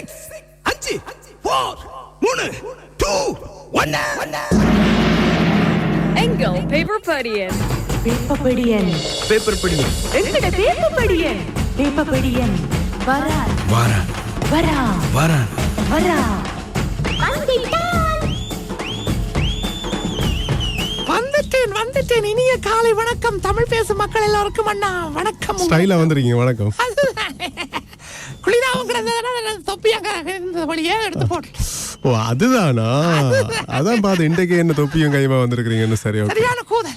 Six அஞ்சு four மூணு two ஒன்னு எங்கள் பேப்பர் படியன் வேப்பப்படியன் பேப்பர் படி எங்கட வேப்பப்படியன் வேப்பப்படியன் வரா வாரா வரா வாரா வரா வந்துட்டேன் வந்துட்டேன். இனிய காலை வணக்கம். தமிழ் பேசும் மக்கள் எல்லாருக்கும் அண்ணா வணக்கம் ஸ்டைலா வந்திருக்கீங்க வணக்கம் குளிராவும் கிடந்ததுனால தொப்பியாங்க இருந்த வழியே எடுத்து போட்டு ஓ அதுதானா? அதான் பார்த்து இன்றைக்கு என்ன தொப்பியும் கைமா வந்திருக்கிறீங்கன்னு சரி ஓகே சரியான கூதல்.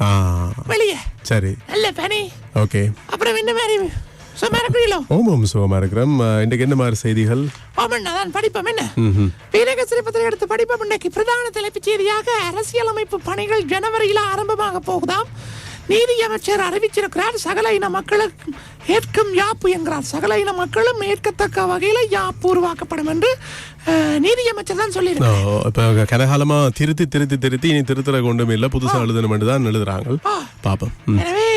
ஆ. வெளியே. சரி. நல்ல பனி. ஓகே. அப்புறம் என்ன மாதிரி? சும்மா இருக்கிறீங்களோ? ஓம் ஓம் சுகமா இருக்கிறோம். இன்றைக்கு என்ன மாதிரி செய்திகள்? ஆமண்ணா தான் படிப்போம் என்ன? எடுத்து படிப்போம். பிரதான தலைப்புச் செய்தியாக அரசியலமைப்பு பணிகள் ஜனவரியில் ஆரம்பமாக போகுதாம். நீதி அமைச்சர் அறிவிச்சிருக்கிறார் சகல இன மக்களுக்கு ஏற்கும் யாப்பு என்கிறார். சகல இன மக்களும் ஏற்கத்தக்க வகையில் யாப்பு உருவாக்கப்படும் என்று அஹ், நீதி அமைச்சர் தான் ஓ, சொல்லியிருக்கிறார் இப்ப கனகாலமா திருத்தி திருத்தி திருத்தி இனி திருத்துற கொண்டும் இல்ல. புதுசா எழுதணும் தான் எழுதுறாங்க. பாப்போம். எனவே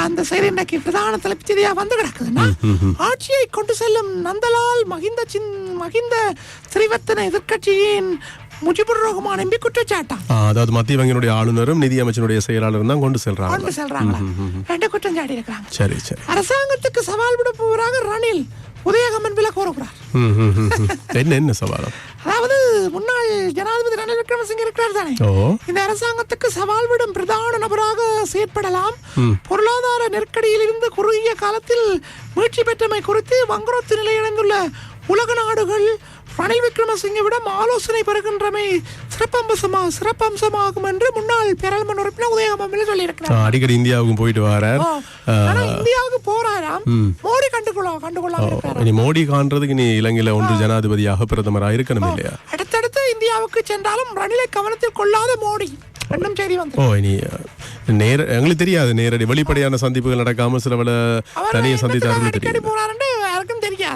அந்த செய்தி இன்னைக்கு பிரதான தலைப்புச் செய்தியா வந்து கிடக்குதுன்னா ஆட்சியை கொண்டு செல்லும் நந்தலால் மகிந்த சின் மகிந்த திரிவர்த்தன எதிர்க்கட்சியின் முஜிபுர் ரஹ்மான் எம்பி குற்றச்சாட்டாம் ஆ, அதாவது மத்திய வங்கியினுடைய ஆளுநரும் நிதி அமைச்சருடைய செயலாளரும் தான் கொண்டு செல்றாங்க. கொண்டு செல்றாங்களா ரெண்டு குற்றம் சாட்டி இருக்கிறாங்க சரி சரி. அரசாங்கத்துக்கு சவால் விட போவராக ரணில் உதயகமன் வில ம். என்ன என்ன சவாலம் அதாவது முன்னாள் ஜனாதிபதி ரணில் விக்ரமசிங்க இருக்கிறார் தானே? இந்த அரசாங்கத்துக்கு சவால் விடும் பிரதான நபராக செயற்படலாம். பொருளாதார நெருக்கடியில் இருந்து குறுகிய காலத்தில் மீட்சி பெற்றமை குறித்து வங்குரோத்து நிலையடைந்துள்ள உலக நாடுகள் ரணில் விக்ரமசிங்கவிடம் ஆலோசனை பெறுகின்றமை சிறப்பம்சமா சிறப்பம்சமாகும் என்று முன்னாள் பேரளமன் உறுப்பினர் உதயகமன் ஆ, சொல்லியிருக்கிறார் அடிக்கடி இந்தியாவுக்கும் போயிட்டு வரார். இந்தியாவுக்கு போறாராம். மோடி கண்டுகொள்ள கண்டுகொள்ளாம இருக்கிறாராம். இனி மோடி காண்றதுக்கு நீ இலங்கையில ஒன்று ஜனாதிபதியாக பிரதமராக இருக்கணும் இல்லையா? அடுத்தடுத்து இந்தியாவுக்கு சென்றாலும் ரணிலை கவனத்தில் கொள்ளாத மோடி. வந்து ஓ இனி நேர எங்களுக்கு தெரியாது நேரடி வெளிப்படையான சந்திப்புகள் நடக்காம சில பல தனியை சந்தித்தாருன்னு அடிக்கடி தெரியும்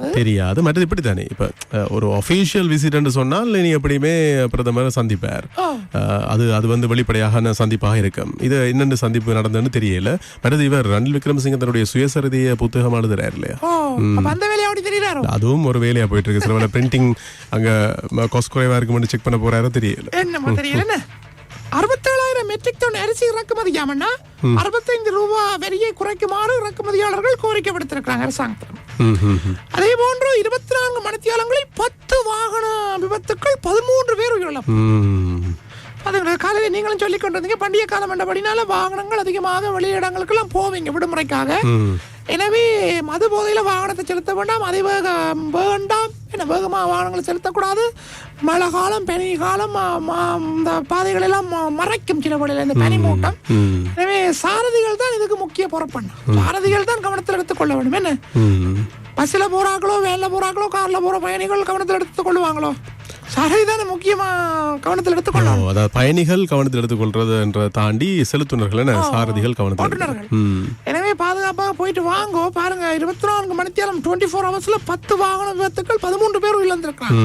தெரியாது. தெரியாது. மற்றது இப்படி தானே இப்ப ஒரு அஃபீஷியல் விசிட்னு சொன்னால் இனி எப்படியுமே பிரதமர் சந்திப்பார். அது அது வந்து வெளிப்படையான சந்திப்பாக இருக்கும். இது என்னென்ன சந்திப்பு நடந்ததுன்னு தெரியல. மற்றது இவர் ரணில் விக்ரமசிங்க தன்னுடைய சுயசரிதிய புத்தகம் எழுதுறாரு இல்லையா? அந்த வேலையை அப்படி தெரியறாரோ அதுவும் ஒரு வேலையா போயிட்டு இருக்கு சில பிரிண்டிங் அங்க காஸ்ட் குறைவா இருக்குமென்னு செக் பண்ண போறாரோ தெரியல. என்னமோ தெரியல என்ன? அறுபத்தேழாயிரம் மெட்ரிக் டன் அரிசி இறக்குமதியாமன்னா அறுபத்தைந்து ரூபாய் வரியை குறைக்குமாறு இறக்குமதியாளர்கள் கோரிக்கை விடுத்திருக்கிறாங்க அரசாங்கத்தில். அதே போன்று இருபத்தி நான்கு மணித்தியாலங்களில் பத்து வாகன விபத்துக்கள் பதிமூன்று பேர் உயிரிழப்பு ம். அதுங்க காலையில் நீங்களும் சொல்லிக் கொண்டிருந்தீங்க பண்டிகை காலம் என்றபடினால வாகனங்கள் அதிகமாக வெளியிடங்களுக்கெல்லாம் போவீங்க விடுமுறைக்காக. எனவே மது போதையில் வாகனத்தை செலுத்த வேண்டாம் அதிவேகம் வேண்டாம் வேகமாக வாகனங்களை செலுத்தக்கூடாது. மழை காலம் பனி காலம் இந்த பாதைகள் எல்லாம் ம- மறைக்கும் சில வழியில் இந்த பனி மூட்டம். எனவே சாரதிகள் தான் இதுக்கு முக்கிய பொறுப்பண்ணு சாரதிகள் தான் கவனத்தில் எடுத்துக்கொள்ள வேண்டும். என்ன. பஸ்ஸில் போறாங்களோ வேனில் போறாங்களோ காரில் போகிற பயணிகள் கவனத்தில் எடுத்துக் கொள்ளுவாங்களோ சாரதி தானே முக்கியமாக கவனத்தில் எடுத்துக்கொள்ளணும் அதாவது பயணிகள் கவனத்தில் எடுத்துக்கொள்றது என்ற தாண்டி செலுத்துனர்கள் சாரதிகள் கவனத்தில் ஓட்டுநர்கள். எடுக்கணும். ம். எனவே பாதுகாப்பாக போயிட்டு வாங்கோ பாருங்க இருபத்தி நான்கு மணித்தேரம் டுவெண்ட்டி ஃபோர் ஹவர்ஸ்ல பத்து வாகன விபத்துக்கள் பதிமூன்று பேர் இழந்திருக்கிறாங்க.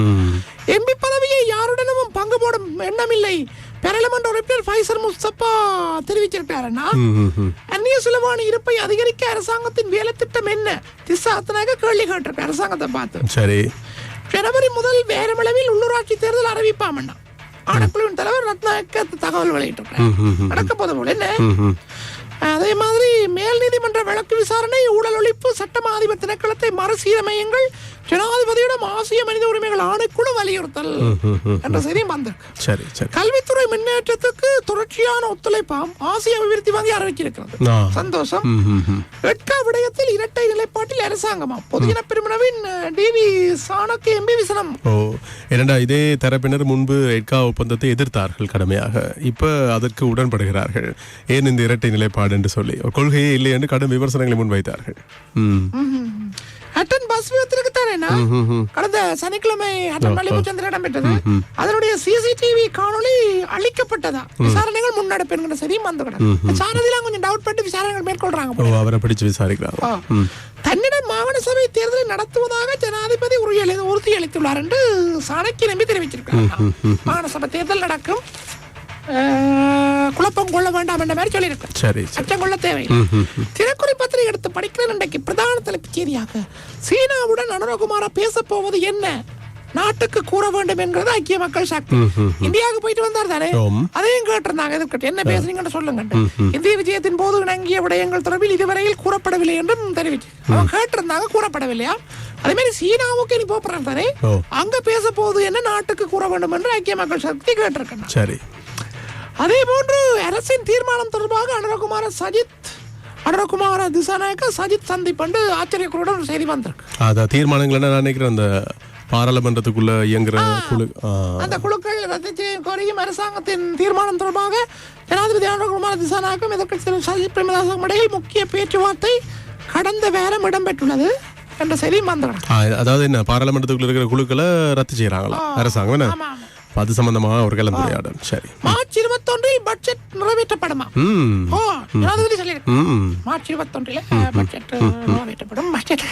எம்பி பதவியை யாருடனும் பங்கு போடும் எண்ணமில்லை பாராளுமன்ற உறுப்பினர் ஃபைசர் முஸ்தபா தெரிவிச்சிருக்காருன்னா. அந்நிய சுலபான இருப்பை அதிகரிக்க அரசாங்கத்தின் வேலை திட்டம் என்ன திசா அத்தனாக கேள்வி கேட்டிருக்கு அரசாங்கத்தை பார்த்து சரி ஜனவரி முதல் வேறமளவில் உள்ளூராட்சி தேர்தல் அறிவிப்பாமண்ணா ஆணைக்குழுவின் தலைவர் ரத்னாக்க தகவல் வெளியிட்டிருக்காரு நடக்க போது போல என்ன மாதிரி மேல் நீதிமன்ற வழக்கு விசாரணை ஊழல் ஒழிப்பு சட்டமா அதிபர் திணைக்களத்தை மறுசீரமையுங்கள். ஜனாதிபதியிடம் ஆசிய மனித உரிமைகள் ஆணைக்குழு வலியுறுத்தல் என்ற செய்தியும் வந்திருக்கு. சரி சரி. கல்வித்துறை முன்னேற்றத்துக்கு தொடர்ச்சியான ஒத்துழைப்பாம் ஆசிய அபிவிருத்தி வங்கி அறிவிச்சிருக்கிறது. சந்தோஷம். எட்கா விடயத்தில் இரட்டை நிலைப்பாட்டில் அரசாங்கமா பொதுஜன பெருமனவின் டிவி சாணக்கிய எம்பி விசனம். ஓ ஏனண்டா இதே தரப்பினர் முன்பு எட்கா ஒப்பந்தத்தை எதிர்த்தார்கள் கடுமையாக. இப்ப அதற்கு உடன்படுகிறார்கள். ஏன் இந்த இரட்டை நிலைப்பாடு என்று சொல்லி? கொள்கையே இல்லை என்று கடும் விமர்சனங்களை முன்வைத்தார்கள். அட்டன் பஸ் விபத்திற்கு தானேனா கடந்த சனிக்கிழமை அட்டன் மல்லிபுச்சந்திரன் இடம்பெற்றது. அதனுடைய சிசிடிவி காணொளி அழிக்கப்பட்டதா விசாரணைகள் முன்னெடுப்பு என்கிற செய்தியும் வந்து கிடக்கு சாரதிலாம் கொஞ்சம் டவுட் பட்டு விசாரணைகள் மேற்கொள்றாங்க. அவரை பிடிச்சு விசாரிக்கிறாங்க. தன்னிடம் மாகாண சபை தேர்தலை நடத்துவதாக ஜனாதிபதி உறுதியளி- உறுதியளித்துள்ளார் என்று சாணக்கிய நம்பி தெரிவிச்சிருக்காங்க மாகாண சபை தேர்தல் நடக்கும். குழப்பம் கொள்ள வேண்டாம் என்ற மாதிரி சொல்லியிருக்கேன். சரி அச்சம் கொள்ள தேவையில்லை தினக்குறி பத்திரிகை எடுத்து படிக்கிறேன் இன்றைக்கு. பிரதான தலைப்புச் செய்தியாக சீனாவுடன் அனுரகுமாரா பேச போவது என்ன? நாட்டுக்கு கூற வேண்டும் என்கிறது ஐக்கிய மக்கள் சக்தி. இந்தியாவுக்கு போயிட்டு வந்தார் தானே. அதையும் கேட்டிருந்தாங்க. எதிர்க்கட்சி என்ன பேசுறீங்கன்னு சொல்லுங்க இந்திய விஜயத்தின் போது இணங்கிய விடயங்கள் தொடர்பில் இதுவரையில் கூறப்படவில்லை என்றும் தெரிவிச்சு. அவங்க கேட்டிருந்தாங்க கூறப்படவில்லையா? அதே மாதிரி சீனாவுக்கு நீ போறாங்க தானே. அங்க பேச போவது என்ன? நாட்டுக்கு கூற வேண்டும் என்று ஐக்கிய மக்கள் சக்தி கேட்டிருக்கேன். சரி. அதே போன்று அரசின் தீர்மானம் தொடர்பாக அனுரகுமார சஜித் அனுரகுமார திசாநாயக்க சஜித் சந்திப்பண்டு ஆச்சரியக்குழுடன் செய்தி வந்திருக்கு. அதான் தீர்மானங்கள் என்ன நான் நினைக்கிறேன் அந்த பாராளுமன்றத்துக்குள்ள இயங்குற குழு அந்த குழுக்கள் ரத்து செய்ய கோரியும் அரசாங்கத்தின் தீர்மானம் தொடர்பாக ஜனாதிபதி அனுரகுமார திசாநாயக்கம் எதிர்க்கட்சி தலைவர் சஜித் பிரேமதாசம் இடையில் முக்கிய பேச்சுவார்த்தை கடந்த வாரம் இடம்பெற்றுள்ளது என்ற செய்தியும் ஆ, அதாவது என்ன பாராளுமன்றத்துக்குள்ள இருக்கிற குழுக்களை ரத்து செய்யறாங்களா அரசாங்கம் என்ன? அது சம்பந்தமாக ஒரு கலந்துரையாடல் சரி. மார்ச் இருபத்தொன்றில் பட்ஜெட் நிறைவேற்றப்படுமா? ஓ ஜனாதிபதி சொல்லியிருக்கு ம் மார்ச் இருபத்தொன்றில் பட்ஜெட் நிறைவேற்றப்படும். பட்ஜெட்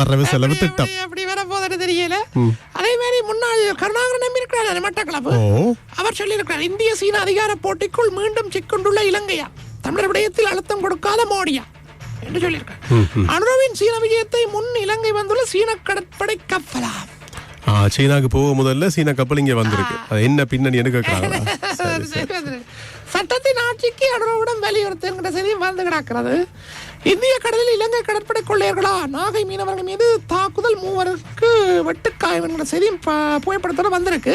வரவு செலவு திட்டம் எப்படி வர போதுன்னு தெரியல. அதே மாதிரி முன்னாள் கருணாகரன் நம்பி இருக்கிறார் மட்டக்களப்பு. அவர் சொல்லியிருக்கிறார் இந்திய சீன அதிகார போட்டிக்குள் மீண்டும் சிக்கொண்டுள்ள இலங்கையா? தமிழர் விடயத்தில் அழுத்தம் கொடுக்காத மோடியா? என்று சொல்லியிருக்கார் அனுரவின் சீன விஜயத்தை முன் இலங்கை வந்துள்ள சீன கடற்படை கப்பலா? ஆ, சீனாக்கு போக முதல்ல சீனா கப்பல் இங்க வந்திருக்கு. அது என்ன பின்னணி கேட்கறாங்களா சட்டத்தின் ஆட்சிக்கு அனுரவிடம் வலியுறுத்துங்கிற செய்தியும் வந்து கிடக்கிறது. இந்திய கடலில் இலங்கை கடற்படை கொள்ளையர்களா? நாகை மீனவர்கள் மீது தாக்குதல் மூவருக்கு வெட்டுக்காயம் என்கிற செய்தியும் புகைப்படத்தோட வந்திருக்கு.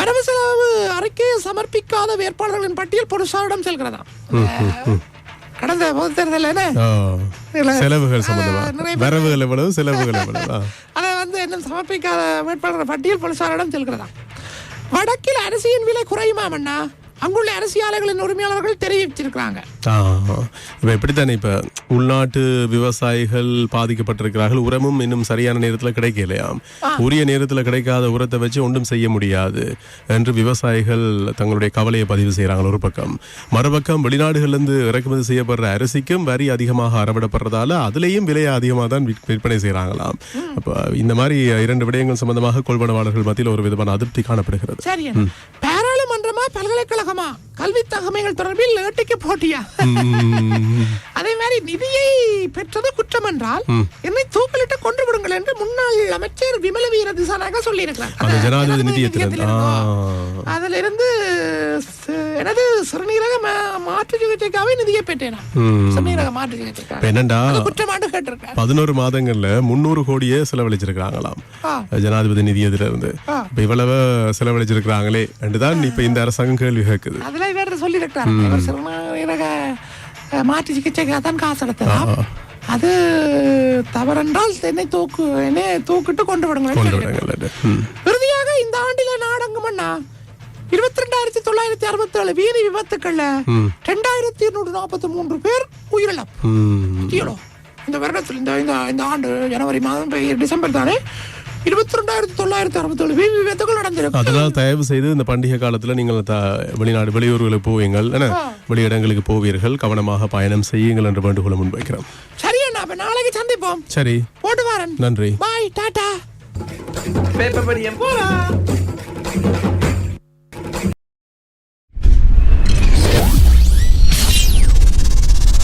வரவு செலவு அறிக்கையை சமர்ப்பிக்காத வேட்பாளர்களின் பட்டியல் பொருசாரிடம் செல்கிறதா? கடந்த பொது தேர்தல் என்ன. செலவுகள் வரவுகள் எவ்வளவு? செலவுகள் எவ்வளவு. அதை வந்து இன்னும் சமர்ப்பிக்காத வேட்பாளர் பட்டியல் போலீசாரிடம் செல்கிறதா? வடக்கில் அரிசியின் விலை குறையுமாம் அண்ணா அங்குள்ள அரிசி ஆலைகளின் உரிமையாளர்கள் தெரிவிச்சிருக்கிறாங்க இப்ப எப்படித்தானே இப்ப உள்நாட்டு விவசாயிகள் பாதிக்கப்பட்டிருக்கிறார்கள் உரமும் இன்னும் சரியான நேரத்துல கிடைக்கலையாம் உரிய நேரத்துல கிடைக்காத உரத்தை வச்சு ஒன்றும் செய்ய முடியாது என்று விவசாயிகள் தங்களுடைய கவலையை பதிவு செய்யறாங்க ஒரு பக்கம். மறுபக்கம் வெளிநாடுகள்ல இருந்து இறக்குமதி செய்யப்படுற அரிசிக்கும் வரி அதிகமாக அறவிடப்படுறதால அதுலேயும் விலையை அதிகமாக தான் விற்- விற்பனை செய்யறாங்களாம் அப்ப இந்த மாதிரி இரண்டு விடயங்கள் சம்பந்தமாக கொள்வனவாளர்கள் மத்தியில் ஒரு விதமான அதிருப்தி காணப்படுகிறது. பல்கலைக்கழகமா? கல்வி தகமைகள் தொடர்பில் ஏட்டிக்கு போட்டியா? அதே மாதிரி நிதியை பெற்றது குற்றம் என்றால் என்னை தூக்கிலிட்டு கொண்டு விடுங்கள் என்று முன்னாள் அமைச்சர் விமல வீர திசாநாயக சொல்லியிருக்கிறார். அதுல இருந்து எனது சிறுநீரக மாற்று சிகிச்சைக்காக நிதியை பெற்றேன். சிறுநீரக மாற்று சிகிச்சைக்காக என்னண்டா? குற்றமாட்டு கேட்டிருக்காரு பதினோரு மாதங்கள்ல முன்னூறு கோடியே செலவழிச்சிருக்காங்களாம். ஜனாதிபதி நிதியத்துல இருந்து இவ்வளவு செலவழிச்சிருக்காங்களே என்றுதான் இப்ப இந்த அரசாங்கம் கேள்வி கேட்குது. அதுல வேற சொல்லியிருக்காரு இவர் சிறுநீரக மாற்று சிகிச்சைக்காக தான் காசு எடுத்ததாம் அது தவறென்றால் என்னை தூக்கு என்னை தூக்கிட்டு கொண்டு விடுங்கள் கொண்டு விடுங்கள் ம். இறுதியாக இந்த ஆண்டில நாடகம் அண்ணா? இருபத்தி ரெண்டாயிரத்தி தொள்ளாயிரத்தி அறுபத்தி ஏழு வீதி விபத்துக்கள்ல ரெண்டாயிரத்தி இருநூற்றி நாற்பத்தி மூன்று பேர் உயிரிழப்பு. இந்த வருடத்தில் இந்த இந்த இந்த ஆண்டு ஜனவரி மாதம் டிசம்பர் தானே இருபத்தி ரெண்டாயிரத்தி தொள்ளாயிரத்தி அறுபத்தி ஏழு வீதி விபத்துகள் நடந்திருக்கு. அதனால் தயவு செய்து இந்த பண்டிகை காலத்துல நீங்கள் த- வெளிநாடு வெளியூர்களுக்கு போவீங்கள் வெளியிடங்களுக்கு போவீர்கள் கவனமாக பயணம் செய்யுங்கள் என்று வேண்டுகோளை முன்வைக்கிறோம். சரி அண்ணா அப்ப நாளைக்கு சந்திப்போம். சரி. போட்டு வரேன். நன்றி. Bye tata. பேப்பர் படியம். போலாம்.